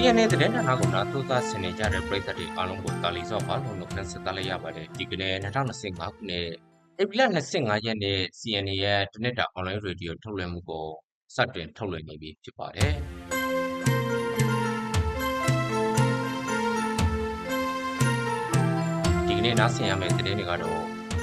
CNN သတင်းဌာနကနာသိုးသားဆင်နေကြတဲ့ပြည်သက်တွေအားလုံးကိုတာလီစော့ပါလို့နှုတ်ဆက်ဆက်လိုက်ရပါတယ်ဒီကနေ့2025ခုနှစ်ဧပြီလ25ရက်နေ့ CNN ရဲ့တနစ်တာ online radio ထုတ်လွှင့်မှုကိုစတင်ထုတ်လွှင့်နေပြီဖြစ်ပါတယ်ဒီကနေ့နားဆင်ရမယ့်သတင်းတွေကတော့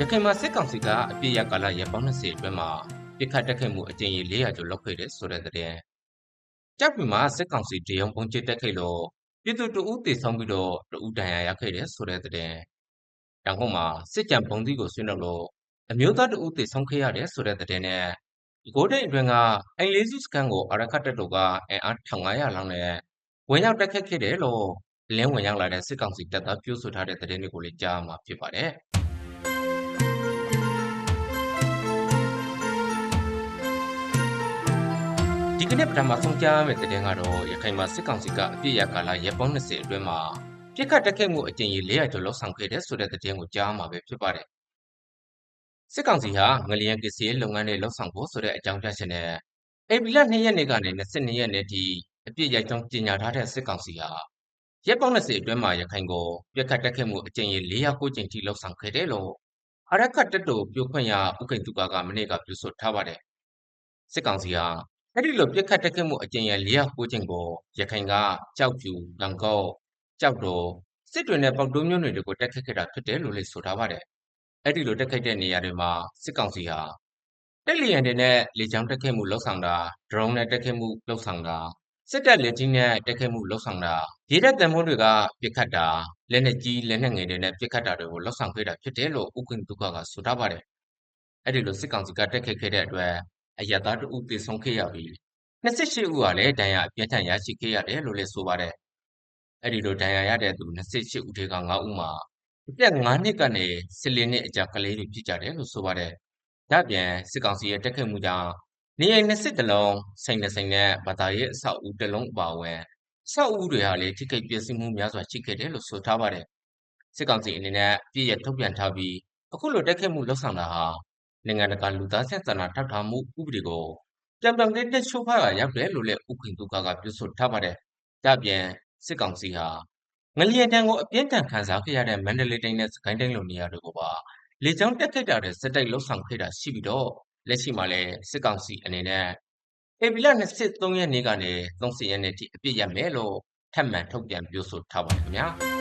ရခိုင်မှာစစ်ကောင်စီကအပြစ်ရကာလရပ်ပေါင်း20အတွင်းမှာပြစ်ခတ်တက်ခဲ့မှုအကြိမ်ကြီး400ကျော်လောက်ခဲ့တဲ့ဆိုတဲ့သတင်း ကြောက်ပြီမှာ စစ်ကောင်စီတရုံပုံချစ်တက်ခဲ့လို့ ပြည်သူတအူးတည်ဆုံးပြီးတော့တအူးတန်ရာရခဲ့တဲ့ဆိုတဲ့သတင်းတောင်ကုန်းမှာ စစ်ကြံပုံသီးကိုဆွေးနွေးလို့ အမျိုးသားတအူးတည်ဆုံးခဲ့ရတယ်ဆိုတဲ့သတင်းနဲ့ဒီကိုတဲ့အတွင်းကအင်လေးစုစကန်ကိုအရခတ်တက်တို့ကအင်အား1500လောက်နဲ့ ဝင်ရောက်တက်ခတ်ခဲ့တယ်လို့လင်းဝင်ရောက်လာတဲ့ စစ်ကောင်စီတပ်သား ပြောဆိုထားတဲ့သတင်းတွေကိုလည်း ကြားမှာဖြစ်ပါတယ် ဒီကနေ့ပထမဆုံးကြားမယ့်တဲ့တင်ကတော့ရခိုင်မှာစစ်ကောင်စီကအပြစ်ရကာလရပ်ပေါင်း20အတွင်းမှာပြစ်ခတ်တက်ခဲ့မှုအကြိမ်ကြီး400ကျော်လောက်ဆောင်ခဲ့တဲ့ဆိုတဲ့တဲ့တင်ကိုကြားမှာပဲဖြစ်ပါတယ်စစ်ကောင်စီဟာငလျင်ကစီရေးလုပ်ငန်းတွေလှုပ်ဆောင်ဖို့ဆိုတဲ့အကြောင်းပြချက်နဲ့ဧပြီလ2ရက်နေ့ကနေ22ရက်နေ့ထိအပြစ်ရကြောင်းကြေညာထားတဲ့စစ်ကောင်စီဟာရက်ပေါင်း20အတွင်းမှာရခိုင်ကိုပြစ်ခတ်တက်ခဲ့မှုအကြိမ်ကြီး409ကြိမ်ထိလှုပ်ဆောင်ခဲ့တယ်လို့အရခတ်တက်တို့ပြောခွင့်ရဥက္ကိန်တုကကမနေ့ကပြောဆိုထားပါတယ်စစ်ကောင်စီဟာ အဲ့ဒီလိုပြစ်ခတ်တက်ခဲ့မှုအကြိမ်ရ409ကြိမ်ကိုရခိုင်ကကြောက်ဖြူ၊လံကောက်ကြောက်တော်စစ်တွေနဲ့ပေါက်တိုးမျိုးနွယ်တွေကိုတက်ခတ်ခဲ့တာဖြစ်တယ်လို့လည်းဆိုထားပါတယ်အဲ့ဒီလိုတက်ခိုက်တဲ့နေရာတွေမှာစစ်ကောင်စီဟာတက်လျံတွေနဲ့လေကြောင်းတက်ခိုက်မှုလှုပ်ဆောင်တာဒရုန်းနဲ့တက်ခိုက်မှုလှုပ်ဆောင်တာစစ်တပ်လက်ကြီးနဲ့တက်ခိုက်မှုလှုပ်ဆောင်တာရေတပ်တံမိုးတွေကပြစ်ခတ်တာလက်နက်ကြီးလက်နက်ငယ်တွေနဲ့ပြစ်ခတ်တာတွေကိုလှုပ်ဆောင်ခဲ့တာဖြစ်တယ်လို့ဥက္ကဋ္ဌဒုက္ခကဆိုထားပါတယ်အဲ့ဒီလိုစစ်ကောင်စီကတက်ခိုက်ခဲ့တဲ့အတွက် အယက်သားတို့သေဆုံးခဲ့ရပြီး28ဦးကလည်းဒဏ်ရာအပြင်းထန်ရရှိခဲ့ရတယ်လို့လည်းဆိုပါတယ်အဲ့ဒီလိုဒဏ်ရာရတဲ့သူ28ဦးထဲက9ဦးမှာအသက်9နှစ်ကနေ14နှစ်အကြာကလေးတွေဖြစ်ကြတယ်လို့ဆိုပါတယ်။ဒါ့အပြင်စစ်ကောင်စီရဲ့တက်ခတ်မှုကြောင့်နေအိမ်20တလုံးစိန်နှစိန်နဲ့ဗတာရဲ့အဆောက်အဦတစ်လုံးပါဝင်အဆောက်အဦတွေဟာလည်းထိခိုက်ပျက်စီးမှုများစွာရှိခဲ့တယ်လို့ဆိုထားပါတယ်။စစ်ကောင်စီအနေနဲ့ပြည့်ရထုတ်ပြန်ထားပြီးအခုလိုတက်ခတ်မှုလှုပ်ဆောင်တာဟာ နိုင်ငံတကာလူသားဆက်ဆံတာထောက်ထားမှုဥပဒေကိုပြန်ပြန်လေးတက်ချိုးဖားရရောက်တယ်လို့လည်းဥက္ကဋ္ဌကပြောဆိုထားပါတယ်။ဒါ့အပြင်စစ်ကောင်စီဟာငလျင်တန်းကိုအပြင်းထန်ခံစားခဲ့ရတဲ့မန္တလေးတိုင်းနဲ့စကိုင်းတိုင်းလိုနေရာတွေကိုပါလေကြောင်းတက်ခိုက်တာတွေစက်တိုက်လှုပ်ဆောင်ခဲ့တာရှိပြီးတော့လက်ရှိမှာလည်းစစ်ကောင်စီအနေနဲ့ဧပြီလ23ရက်နေ့ကနေ30ရက်နေ့ထိအပြည့်ရမယ်လို့ထပ်မံထုတ်ပြန်ပြောဆိုထားပါတယ်ခင်ဗျာ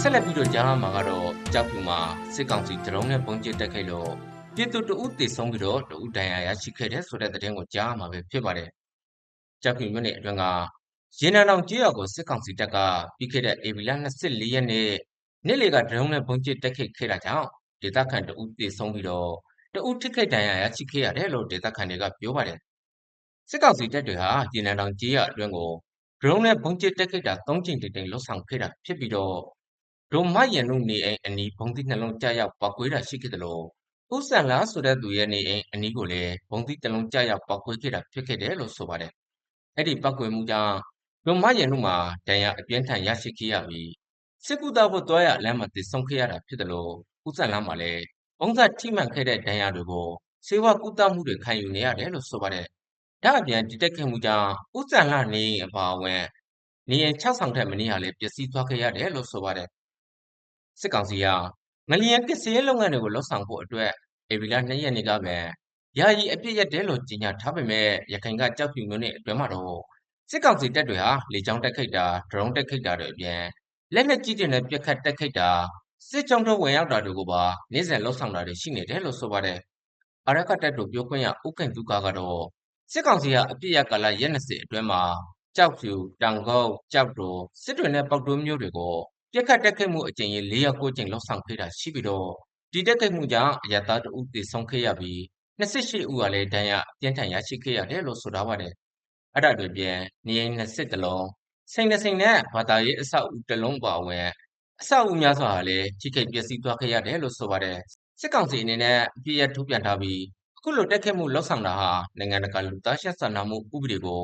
ဆက်လက်ပြီးတော့ကြားမှာကတော့ကြောက်ဖြူမှာစစ်ကောင်စီဒရုန်းနဲ့ပုံကျစ်တက်ခိုက်လို့ပြည်သူတဦးတည်ဆုံးပြီးတော့တဦးဒဏ်ရာရရှိခဲ့တဲ့ဆိုတဲ့သတင်းကိုကြားမှာပဲဖြစ်ပါတယ်။ကြောက်ဖြူမြို့နယ်အတွင်းကရေနံတောင်ကျေးရွာကိုစစ်ကောင်စီတပ်ကပြီးခဲ့တဲ့ဧပြီလ24ရက်နေ့နေ့လေကဒရုန်းနဲ့ပုံကျစ်တက်ခိုက်ခဲ့တာကြောင့်ဒေသခံတဦးတည်ဆုံးပြီးတော့တဦးထိခိုက်ဒဏ်ရာရရှိခဲ့ရတယ်လို့ဒေသခံတွေကပြောပါတယ်။စစ်ကောင်စီတပ်တွေဟာရေနံတောင်ကျေးရွာအတွင်းကိုဒရုန်းနဲ့ပုံကျစ်တက်ခိုက်တာ၃ချိန်တိမ်လှုပ်ဆောင်ခဲ့တာဖြစ်ပြီးတော့ ဒုံမရန်တို့နေအိမ်အနီးဘုံသီးနှလုံးကြားရောက်ပောက်ကွေးတာရှိခဲ့တယ်လို့ဦးစံလားဆိုတဲ့သူရဲ့နေအိမ်အနီးကိုလည်းဘုံသီးတလုံးကြားရောက်ပောက်ကွေးခဲ့တာဖြစ်ခဲ့တယ်လို့ဆိုပါတယ်။အဲ့ဒီပောက်ကွေးမှုကြောင့်ဒုံမရန်တို့မှာဒဏ်ရာအပြင်းထန်ရရှိခဲ့ရပြီးစစ်ကူသားဖို့တွားရလမ်းမှာတည်ဆုံခဲ့ရတာဖြစ်တယ်လို့ဦးစံလားမှာလည်းဘုံစထိမှန်ခဲ့တဲ့ဒဏ်ရာတွေကိုစေဝါကူတာမှုတွေခံယူနေရတယ်လို့ဆိုပါတယ်။ဒါအပြင်ဒီတက်ခဲ့မှုကြောင့်ဦးစံလားနေအပါအဝင်နေရင်6ဆောင်ထက်မနည်းဟာလည်းပျက်စီးသွားခဲ့ရတယ်လို့ဆိုပါတယ်။ စစ်ကောင်စီကငလျင်ကစရေးလုပ်ငန်းတွေကိုလှုပ်ဆောင်ဖို့အတွက်ဧပြီလ2ရက်နေ့ကပဲယာယီအပြစ်ရက်တယ်လို့ကြေညာထားပေမဲ့ရခိုင်ကကြောက်ဖြူမျိုးနဲ့အတွင်းမှာတော့စစ်ကောင်စီတပ်တွေဟာလေကြောင်းတက်ခိတ်တာဒရုန်းတက်ခိတ်တာတွေအပြင်လက်နက်ကြီးတွေနဲ့ပြက်ခတ်တက်ခိတ်တာစစ်ကြောင်းတို့ဝင်ရောက်တာတွေကိုပါနေ့စဉ်လှုပ်ဆောင်တာတွေရှိနေတယ်လို့ဆိုပါတယ်။အရကတပ်တို့ပြောခွင့်ရဥက္ကဋ္ဌသူကတော့စစ်ကောင်စီကအပြစ်ရကာလရက်20အတွင်းမှာကြောက်ဖြူတောင်ကုန်းကြောက်တော်စစ်တွေနဲ့ပေါက်တိုးမျိုးတွေကို ပြက်ခတ်တက်ခဲ့မှုအကြိမ်ကြီး409ကြိမ်လောက်ဆောင်ခဲ့တာရှိပြီးတော့ဒီတက်ခဲ့မှုကြောင့်အရတားတဦးသေဆုံးခဲ့ရပြီး28ဦးကလည်းဒဏ်ရာအပြင်းထန်ရရှိခဲ့ရတယ်လို့ဆိုထားပါတယ်။အဲ့ဒါတွေပြင်နေအိမ်20တလုံးစိန်နှစိန်နဲ့ဘာသာရေးအဆောက်အဦတစ်လုံးပါဝင်အဆောက်အဦများစွာဟာလည်းထိခိုက်ပျက်စီးသွားခဲ့ရတယ်လို့ဆိုပါတယ်။စစ်ကောင်စီအနေနဲ့အပြည့်ရထုတ်ပြန်ထားပြီးအခုလိုတက်ခဲ့မှုလောက်ဆောင်တာဟာနိုင်ငံတကာလူသားရှင်းစာနာမှုဥပဒေကို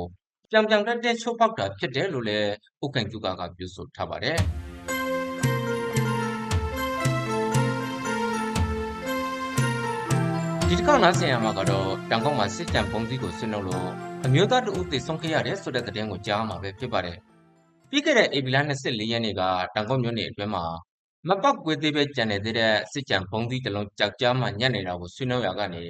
ပြောင်ပြောင်တက်တက်ချိုးဖောက်တာဖြစ်တယ်လို့လည်းဥက္ကဋ္ဌကပြောဆိုထားပါတယ်။ ဒီတစ်ခါနားဆင်ရမှာကတော့တောင်ကောက်မှာစစ်တမ်းပုံစည်းကိုဆွနှုတ်လို့အမျိုးသားတဦးသေဆုံးခဲ့ရတယ်ဆိုတဲ့သတင်းကိုကြားမှာပဲဖြစ်ပါတယ်။ပြီးခဲ့တဲ့ဧပြီလ24ရက်နေ့ကတောင်ကောက်မြို့နယ်အတွင်းမှာမပောက်ကွေးသေးပဲကြံနေသေးတဲ့စစ်ကြံပုံစည်းတစ်လုံးကြောက်ကြားမှညက်နေတာကိုဆွနှုတ်ရကနေ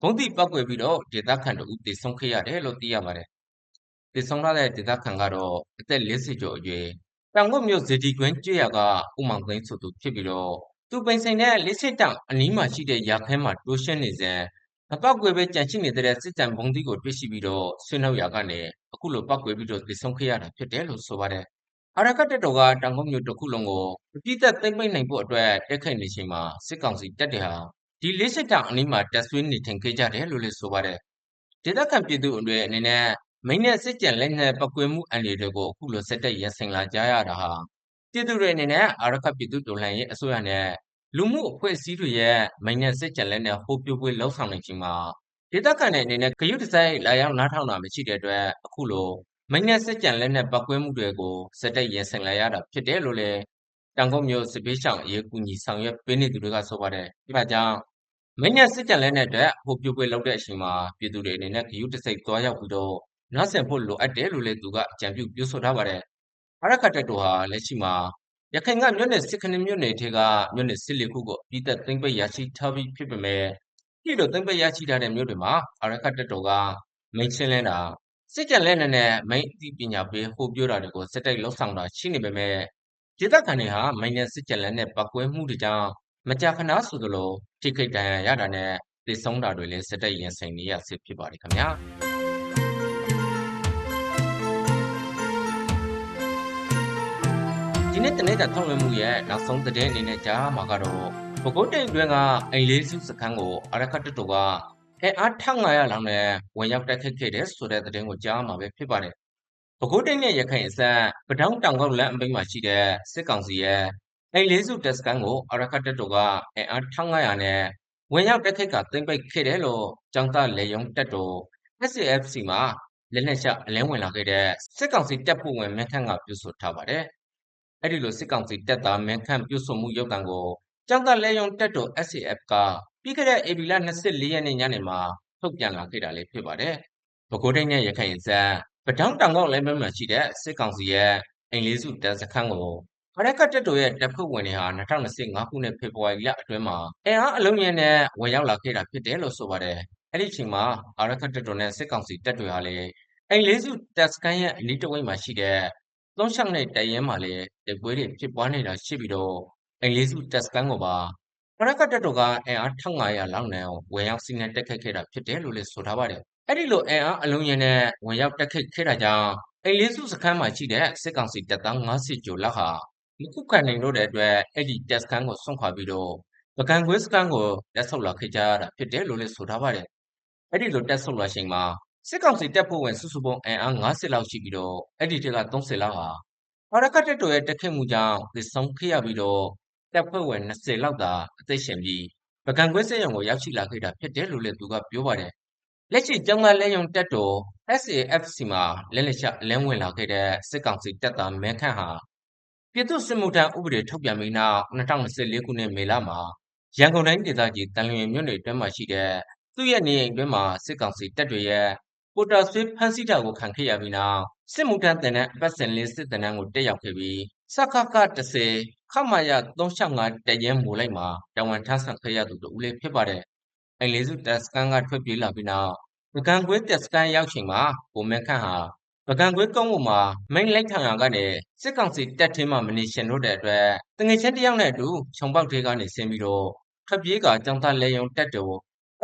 ပုံစည်းပောက်ကွေပြီးတော့ဒေသခံတဦးသေဆုံးခဲ့ရတယ်လို့သိရပါတယ်။သေဆုံးတဲ့ဒေသခံကတော့အသက်40ကျော်အရွယ်တောင်ကောက်မြို့ဇေဒီကွင်းကျွရကဥမောင်သိန်းဆိုသူဖြစ်ပြီးတော့ သူပိန်ဆိုင်တဲ့လေးစစ်တောင်အနီးမှာရှိတဲ့ရာခဲမှာတိုးရှင်းနေစဉ်မပောက်ကွယ်ပဲကြံရှိနေတဲ့စစ်တံဘုံသီးကိုတွေ့ရှိပြီးတော့ဆွေးနှုတ်ရာကနေအခုလိုပောက်ကွယ်ပြီးတော့သေဆုံးခဲ့ရတာဖြစ်တယ်လို့ဆိုပါတယ်။အာရကတက်တော်ကတောင်ကုန်းမြို့တစ်ခုလုံးကိုအပြည့်သက်သိမ့်ပိတ်နိုင်ဖို့အတွက်တက်ခိုက်နေချိန်မှာစစ်ကောင်စီတပ်တွေဟာဒီလေးစစ်တောင်အနီးမှာတပ်ဆွေးနေထိုင်ခဲ့ကြတယ်လို့လည်းဆိုပါတယ်။ဒေသခံပြည်သူတွေအနေနဲ့မိန်းနဲ့စစ်ကြံလက်နက်ပောက်ကွယ်မှုအန္တရာယ်တွေကိုအခုလိုဆက်တက်ရဆိုင်လာကြရတာဟာ ပြည်သူတွေအနေနဲ့အာရကပြည်သူတော်လှန်ရေးအစိုးရနဲ့လူမှုအဖွဲ့အစည်းတွေရဲ့မိန်နဲ့စစ်ကြံလက်နဲ့ဟိုးပြိုးပွဲလှုပ်ဆောင်နေချိန်မှာဒေသခံတွေအနေနဲ့ဂရုတစိုက်လာရောက်နားထောင်တာမရှိတဲ့အတွက်အခုလိုမိန်နဲ့စစ်ကြံလက်နဲ့ပတ်ကွဲမှုတွေကိုစက်တက်ရင်ဆိုင်လာရတာဖြစ်တယ်လို့လည်းတန်ကုန်မျိုးစစ်ပေးဆောင်အရေးကူညီဆောင်ရွက်ပေးနေသူတွေကဆိုပါတယ်။ဒါကြောင့်မိန်နဲ့စစ်ကြံလက်နဲ့အတွက်ဟိုးပြိုးပွဲလှုပ်တဲ့အချိန်မှာပြည်သူတွေအနေနဲ့ဂရုတစိုက်သွားရောက်ပြီးတော့နားဆင်ဖို့လိုအပ်တယ်လို့လည်းသူကအကြံပြုပြောဆိုထားပါတယ်။ အရခတ်တက်တို့ဟာလက်ရှိမှာရခိုင်ကမြို့နယ်စစ်ခနစ်မြို့နယ်ထဲကမြို့နယ်စစ်လေးခုကိုပြည်သက်သိမ်းပိတ်ရရှိထားပြီးဖြစ်ပေမဲ့ပြည်လိုသိမ်းပိတ်ရရှိထားတဲ့မြို့တွေမှာအရခတ်တပ်တော်ကမိတ်ချင်းလင်းတာစစ်ကြံလက်နဲ့နဲ့မိတ်အသိပညာပေးဟိုပြောတာတွေကိုစက်တိုက်လှုပ်ဆောင်တာရှိနေပေမဲ့ဒေသခံတွေဟာမိန်နဲ့စစ်ကြံလက်နဲ့ပတ်ကွဲမှုတွေကြောင့်မကြာခဏဆိုသလိုထိခိတ်တန်ရရတာနဲ့သိဆုံးတာတွေလည်းစက်တိုက်ရင်ဆိုင်နေရဆစ်ဖြစ်ပါတယ်ခင်ဗျာ။ ဒီနေ့တနေ့တာထုတ်လွှင့်မှုရဲ့နောက်ဆုံးသတင်းအနေနဲ့ကြားမှာကတော့ပဲခူးတိတ်တွင်းကအိမ်လေးစုစခန်းကိုအရခတ်တတူကအင်အား1500လောက်နဲ့ဝင်ရောက်တိုက်ခိုက်ခဲ့တဲ့ဆိုတဲ့သတင်းကိုကြားမှာပဲဖြစ်ပါတယ်။ပဲခူးတိတ်နဲ့ရခိုင်အစပ်ပတောင်းတောင်ကောက်လမ်းအပိမှာရှိတဲ့စစ်ကောင်စီရဲ့အိမ်လေးစုတပ်စခန်းကိုအရခတ်တတူကအင်အား1500နဲ့ဝင်ရောက်တိုက်ခိုက်ကသိမ်းပိုက်ခဲ့တယ်လို့ကျောင်းသားလေယုံတပ်တော် SAFC မှာလက်နက်ချအလင်းဝင်လာခဲ့တဲ့စစ်ကောင်စီတပ်ဖွဲ့ဝင်မင်းခန့်ကပြောဆိုထားပါတယ်။ အဲဒီလိုစစ်ကောင်စီတပ်သားမင်းခန့်ပြုစုမှုရုပ်သံကိုကျောင်းသားလဲယုံတက်တော် SAF ကပြီးခဲ့တဲ့ဧပြီလ24ရက်နေ့ညနေမှာထုတ်ပြန်လာခဲ့တာလေးဖြစ်ပါတယ်။ပဲခူးတိုင်းနဲ့ရခိုင်စံပတောင်းတောင်ကောက်လဲဘက်မှာရှိတဲ့စစ်ကောင်စီရဲ့အင်လေးစုတပ်စခန်းကိုအရက်ကတက်တော်ရဲ့တပ်ဖွဲ့ဝင်တွေဟာ2025ခုနှစ်ဖေဖော်ဝါရီလအတွင်းမှာအင်အားအလုံးကြီးနဲ့ဝင်ရောက်လာခဲ့တာဖြစ်တယ်လို့ဆိုပါတယ်။အဲ့ဒီချိန်မှာအရက်ကတက်တော်နဲ့စစ်ကောင်စီတပ်တွေဟာလည်းအင်လေးစုတပ်စခန်းရဲ့အနီးတစ်ဝိုက်မှာရှိတဲ့ သုံးလျှောက်နဲ့တပ်ရင်းမှာလည်းတိုက်ပွဲတွေဖြစ်ပွားနေတာရှိပြီးတော့အင်္ဂလိပ်စုတပ်စခန်းကိုပါပရကတ်တပ်တော်ကအင်အား1500လောက်နဲ့ဝင်ရောက်စီးနင်းတိုက်ခိုက်ခဲ့တာဖြစ်တယ်လို့လည်းဆိုထားပါတယ်။အဲ့ဒီလိုအင်အားအလုံးရင်နဲ့ဝင်ရောက်တိုက်ခိုက်ခဲ့တာကြောင့်အင်္ဂလိပ်စုစခန်းမှာရှိတဲ့စစ်ကောင်စီတပ်သား90ကျော်လောက်ဟာမခုခံနိုင်တော့တဲ့အတွက်အဲ့ဒီတပ်စခန်းကိုဆွန့်ခွာပြီးတော့ပကံခွေးစခန်းကိုတက်ဆုပ်လာခဲ့ကြရတာဖြစ်တယ်လို့လည်းဆိုထားပါတယ်။အဲ့ဒီလိုတက်ဆုပ်လာချိန်မှာ စစ်ကောင်စီတပ်ဖွဲ့ဝင်စုစုပေါင်းအင်အား90လောက်ရှိပြီးတော့အဲ့ဒီထက်က30လောက်ဟာအာရခတ်တပ်တော်ရဲ့တက်ခတ်မှုကြောင့်သေဆုံးခဲ့ရပြီးတော့တပ်ဖွဲ့ဝင်20လောက်သာအသက်ရှင်ပြီးပကံကွဲစစ်ရုံကိုရောက်ရှိလာခဲ့တာဖြစ်တယ်လို့လည်းသူကပြောပါတယ်။လက်ရှိကျောင်းသားလက်ယုံတပ်တော် SAFC မှာလက်လက်ချလမ်းဝင်လာခဲ့တဲ့စစ်ကောင်စီတပ်သားမဲခန့်ဟာပြည်သူ့စစ်မှုထမ်းဥပဒေထုတ်ပြန်ပြီးနောက်2024ခုနှစ်မေလမှာရန်ကုန်တိုင်းဒေသကြီးတန်လျင်မြို့နယ်အတွင်းမှာရှိတဲ့သူ့ရဲ့နေအိမ်အတွင်းမှာစစ်ကောင်စီတပ်တွေရဲ့ ပိုတာဆွေးဖမ်းဆီးတာကိုခံခဲ့ရပြီးနောက်စစ်မှုထမ်းတင်တဲ့အပတ်စဉ်လေးစစ်တမ်းကိုတက်ရောက်ခဲ့ပြီးစခက30ခမရ365တရဲမူလိုက်မှာတဝန်ထမ်းဆောင်ခဲ့ရသူတို့ဦးလေးဖြစ်ပါတယ်။အင်္ဂလိပ်စုတက်စကန်ကထွက်ပြေးလာပြီးနောက်ပကံကွေးတက်စကန်ရောက်ချိန်မှာကိုမန်းခန့်ဟာပကံကွေးကုန်းပေါ်မှာမိန်လိုက်ထံရကနေစစ်ကောင်စီတက်ထင်းမှမနေရှင်တို့တဲ့အတွက်တငယ်ချင်းတယောက်နဲ့အတူခြုံပေါက်တွေကနေဆင်းပြီးတော့ထွက်ပြေးကကြောင်သားလေယုံတက်တော်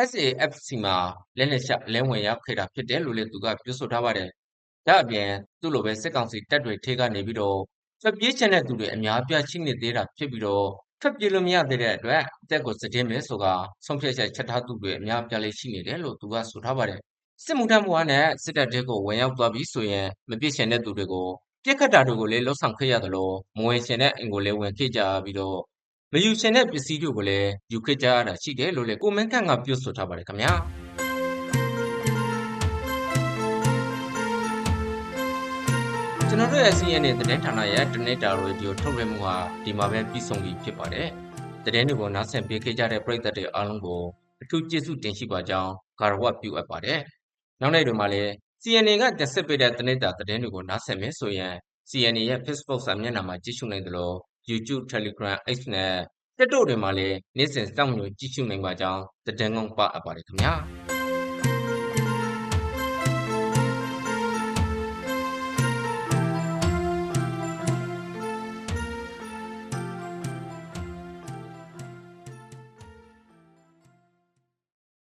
SAFC မှာလက်နက်ချလဲဝင်ရောက်ခဲ့တာဖြစ်တယ်လို့လည်းသူကပြောဆိုထားပါတယ်။ဒါ့အပြင်သူ့လိုပဲစစ်ကောင်စီတပ်တွေထဲကနေပြီးတော့ထွက်ပြေးချင်တဲ့သူတွေအများပြားရှိနေသေးတာဖြစ်ပြီးတော့ထွက်ပြေးလို့မရသေးတဲ့အတွက်အသက်ကိုစည်င်းမယ်ဆိုကဆုံးဖြတ်ချက်ချက်ထားသူတွေအများပြားလေးရှိနေတယ်လို့သူကဆိုထားပါတယ်။စစ်မှုထမ်းဘဝနဲ့စစ်တပ်တွေကိုဝင်ရောက်သွားပြီးဆိုရင်မပြစ်ချင်တဲ့သူတွေကိုပြစ်ခတ်တာတွေကိုလည်းလှုပ်ဆောင်ခဲ့ရတယ်လို့မဝင်ရှင်တဲ့အင်ကိုလည်းဝင်ခဲ့ကြပြီးတော့ မယူရှင်တဲ့ပစ္စည်းတွေကိုလည်းယူခဲ့ကြရတာရှိတယ်လို့လည်းကိုမင်းခန့်ကပြောဆိုထားပါတယ်ခင်ဗျာကျွန်တော်တို့ရဲ့ CNN သတင်းဌာနရဲ့တနေ့တာရေဒီယိုထုတ်လွှင့်မှုဟာဒီမှာပဲပြီးဆုံးပြီဖြစ်ပါတယ်သတင်းတွေကိုနားဆင်ပေးခဲ့ကြတဲ့ပရိသတ်တွေအားလုံးကိုအထူးကျေးဇူးတင်ရှိပါကြောင်းဂါရဝပြုအပ်ပါတယ်။နောက်နေ့တွေမှာလည်း CNA ကတင်ဆက်ပေးတဲ့တနစ်တာသတင်းတွေကိုနားဆင်မယ်ဆိုရင် CNA ရဲ့ Facebook စာမျက်နှာမှာကြည့်ရှုနိုင်သလို YouTube, Telegram, X နဲ့ TikTok တွေမှာလည်းနေ့စဉ်စောင့်မျှော်ကြည့်ရှုနိုင်ပါကြောင်းသတင်းကောင်းပါအပ်ပါတယ်ခင်ဗျာ။